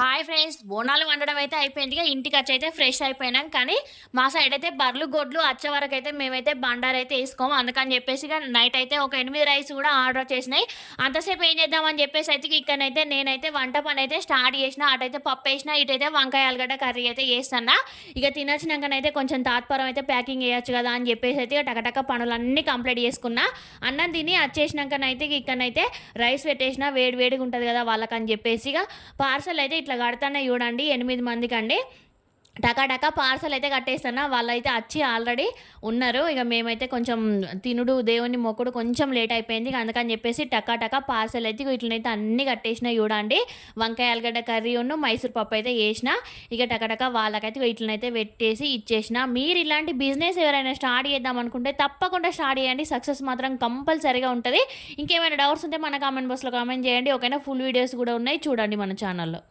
Hi friends Bonalu వండడం అయితే అయిపోయింది. ఇక ఇంటికి వచ్చి అయితే ఫ్రెష్ అయిపోయినాం. కానీ మా సైడ్ అయితే బర్లు గొడ్లు వచ్చే వరకు అయితే మేమైతే బండారు అయితే వేసుకోము. అందుకని చెప్పేసి నైట్ అయితే ఒక ఎనిమిది రైస్ కూడా ఆర్డర్ చేసినాయి. అంతసేపు ఏం చేద్దామని చెప్పేసి అయితే ఇక్కడనైతే నేనైతే వంట పని అయితే స్టార్ట్ చేసిన. అటైతే పప్పు వేసిన ఇటైతే వంకాయ ఆలుగడ్డ కర్రీ అయితే చేస్తున్నా. ఇక తినొచ్చినాకనైతే కొంచెం తాత్పరం అయితే ప్యాకింగ్ చేయొచ్చు కదా అని చెప్పేసి అయితే టకటక పనులన్నీ కంప్లీట్ చేసుకున్నా. అన్నం తిని వచ్చేసినాకనైతే ఇక ఇక్కడనైతే రైస్ పెట్టేసిన వేడి వేడిగా ఉంటుంది కదా వాళ్ళకని చెప్పేసి ఇక పార్సల్ అయితే ఇట్లా ఇట్లా కడతానే చూడండి ఎనిమిది మందికి అండి టకాటకా పార్సల్ అయితే కట్టేస్తాను వాళ్ళైతే వచ్చి ఆల్రెడీ ఉన్నారు. ఇక మేమైతే కొంచెం తినుడు దేవుని మొక్కుడు కొంచెం లేట్ అయిపోయింది. ఇక అందుకని చెప్పేసి టకాటకా పార్సల్ అయితే వీటినైతే ఇట్లనైతే అన్ని కట్టేసిన చూడండి. వంకాయ ఆలుగడ్డ కర్రీ ఉన్న మైసూర్ పప్పు అయితే వేసిన ఇక టకాటకా వాళ్ళకైతే వీటినైతే ఇట్లనైతే పెట్టేసి ఇచ్చేసిన. మీరు ఇలాంటి బిజినెస్ ఎవరైనా స్టార్ట్ చేద్దాం అనుకుంటే తప్పకుండా స్టార్ట్ చేయండి. సక్సెస్ మాత్రం కంపల్సరీగా ఉంటుంది. ఇంకేమైనా డౌట్స్ ఉంటే మన కామెంట్ బాక్స్లో కామెంట్ చేయండి. ఒకైనా ఫుల్ వీడియోస్ కూడా ఉన్నాయి. చూడండి మన ఛానల్లో.